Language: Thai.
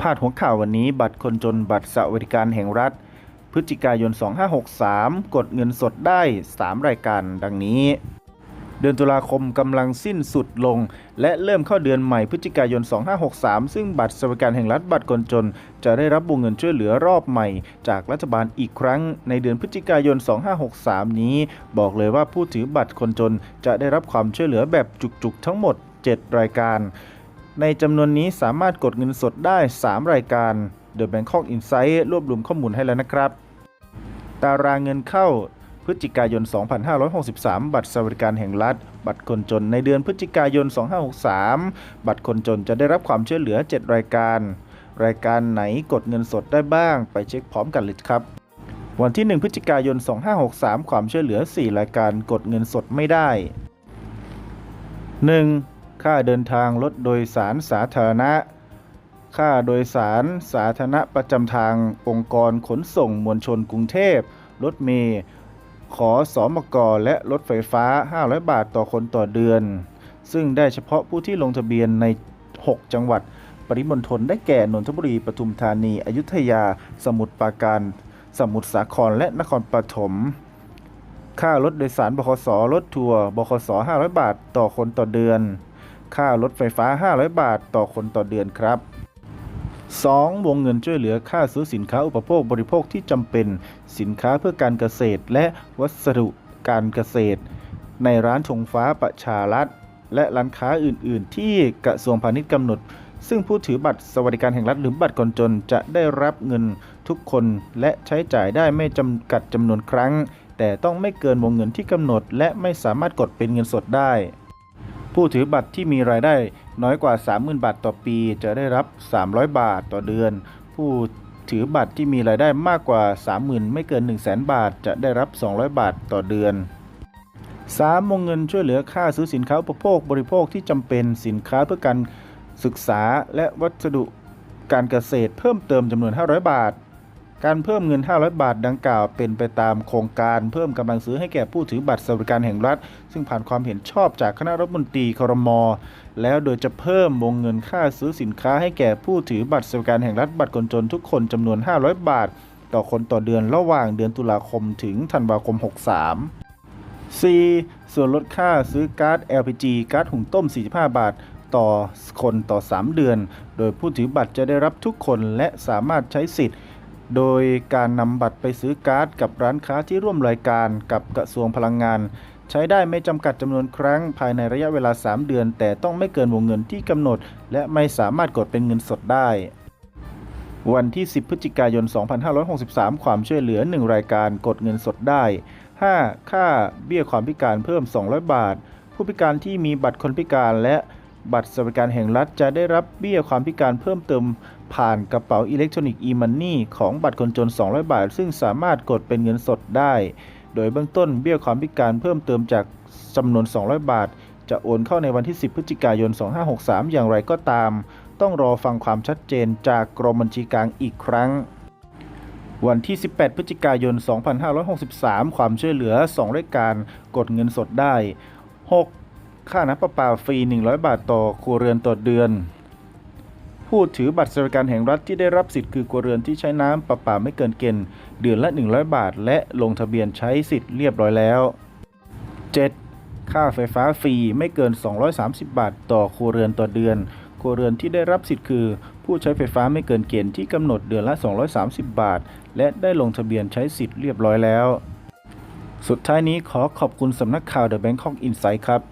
พาดหัวข่าววันนี้ บัตรคนจนบัตรสวัสดิการแห่งรัฐ พฤศจิกายน 2563 กดเงินสดได้ 3 รายการดังนี้ เดือนตุลาคมกำลังสิ้นสุดลง และเริ่มเข้าเดือนใหม่พฤศจิกายน 2563 ซึ่งบัตรสวัสดิการแห่งรัฐบัตรคนจน จะได้รับวงเงินช่วยเหลือรอบใหม่ จากรัฐบาลอีกครั้ง ในเดือนพฤศจิกายน 2563 นี้ บอกเลยว่าผู้ถือบัตรคนจนจะได้รับความช่วยเหลือแบบจุกๆทั้งหมด 7 รายการ ในจำนวนนี้สามารถกดเงินสดได้ 3 รายการ The Bangkok Insight รวบรวมข้อมูลให้แล้วนะครับ ตารางเงินเข้าพฤศจิกายน 2563 บัตรสวัสดิการแห่งรัฐ บัตรคนจนในเดือนพฤศจิกายน 2563 บัตรคนจนจะได้รับความช่วยเหลือ 7 รายการ รายการไหนกดเงินสดได้บ้าง ไปเช็คพร้อมกันเลยครับ วันที่ 1 พฤศจิกายน 2563 ความช่วยเหลือ 4 รายการกดเงินสดไม่ได้ 1. ค่าเดินทางรถโดยสารสาธารณะ ค่าโดยสารสาธารณะประจำทางองค์กรขนส่งมวลชนกรุงเทพ รถเมล์ขอสอมกและรถไฟฟ้า 500 บาทต่อคนต่อเดือน ซึ่งได้เฉพาะผู้ที่ลงทะเบียนใน 6 จังหวัด ปริมณฑลได้แก่นนทบุรีปทุมธานี อยุธยา สมุทรปราการ สมุทรสาครและนครปฐมค่ารถโดยสารบขสรถทัวร์บขส500 บาทต่อคนต่อเดือน ค่ารถไฟฟ้า 500 บาทต่อคนต่อเดือนครับ 2. วงเงินช่วยเหลือค่าซื้อสินค้าอุปโภคบริโภคที่จำเป็น สินค้าเพื่อการเกษตรและวัสดุการเกษตร ในร้านธงฟ้าประชารัฐ และร้านค้าอื่น ๆ ที่กระทรวงพาณิชย์กำหนด ซึ่งผู้ถือบัตรสวัสดิการแห่งรัฐหรือบัตรคนจนจะได้รับเงินทุกคนและใช้จ่ายได้ไม่จำกัดจำนวนครั้ง แต่ต้องไม่เกินวงเงินที่กำหนด และไม่สามารถกดเป็นเงินสดได้ ผู้ถือบัตรที่มีรายได้น้อยกว่า 30,000 บาทต่อปี จะได้รับ 300 บาทต่อเดือน ผู้ถือบัตรที่มีรายได้มากกว่า 30,000 ไม่เกิน 100,000 บาท จะได้รับ 200 บาทต่อเดือน 3. วงเงินช่วยเหลือค่าซื้อสินค้าอุปโภคบริโภคที่จำเป็นสินค้าเพื่อการศึกษาและวัสดุการเกษตรเพิ่มเติมจำนวน 500 บาท การเพิ่มเงิน 500 บาทดังกล่าวเป็นไปตามโครงการเพิ่มกำลังซื้อให้แก่ผู้ถือบัตรสวัสดิการแห่งรัฐ ซึ่งผ่านความเห็นชอบจากคณะรัฐมนตรีครม แล้วโดยจะเพิ่มวงเงินค่าซื้อสินค้าให้แก่ผู้ถือบัตรสวัสดิการแห่งรัฐบัตรคนจนทุกคนจำนวน 500 บาท ต่อคนต่อเดือนระหว่างเดือนตุลาคมถึงธันวาคม 63 4. ส่วนลดค่าซื้อก๊าซ LPG ก๊าซหุงต้ม 45 บาท ต่อคนต่อ 3 เดือน โดยผู้ถือบัตรจะได้รับทุกคนและสามารถใช้สิทธิ์ โดยการนำบัตรไปซื้อก๊าซกับร้านค้าที่ร่วมรายการกับกระทรวงพลังงาน ใช้ได้ไม่จำกัดจำนวนครั้งภายในระยะเวลา 3 เดือน แต่ต้องไม่เกินวงเงินที่กำหนด และไม่สามารถกดเป็นเงินสดได้ วันที่ 10 พฤศจิกายน 2563 ความช่วยเหลือ 1 รายการกดเงินสดได้ 5. ค่าเบี้ยความพิการเพิ่ม 200 บาท ผู้พิการที่มีบัตรคนพิการและ บัตรสวัสดิการแห่งรัฐจะได้รับเบี้ยความพิการเพิ่มเติมผ่านกระเป๋าอิเล็กทรอนิกส์ e-money ของบัตรคนจน 200 บาท ซึ่งสามารถกดเป็นเงินสดได้ โดยเบื้องต้นเบี้ยความพิการเพิ่มเติมจากจำนวน 200 บาท จะโอนเข้าในวันที่ 10 พฤศจิกายน 2563 อย่างไรก็ตาม ต้องรอฟังความชัดเจนจากกรมบัญชีกลางอีกครั้ง วันที่ 18 พฤศจิกายน 2563 ความช่วยเหลือ 2 รายการกดเงินสดได้ 6. ค่าน้ำประปาฟรี 100 บาทต่อครัวเรือนต่อเดือน ผู้ถือบัตรสวัสดิการแห่งรัฐที่ได้รับสิทธิ์คือครัวเรือนที่ใช้น้ำประปาไม่เกินเกณฑ์เดือนละ 100 บาท และลงทะเบียนใช้สิทธิ์เรียบร้อยแล้ว 7. ค่าไฟฟ้าฟรีไม่เกิน 230 บาท ต่อครัวเรือนต่อเดือน ครัวเรือนที่ได้รับสิทธิ์คือ ผู้ใช้ไฟฟ้าไม่เกินเกณฑ์ที่กำหนดเดือนละ 230 บาท และได้ลงทะเบียนใช้สิทธิ์เรียบร้อยแล้ว สุดท้ายนี้ขอขอบคุณสำนักข่าว The Bangkok Insight ครับ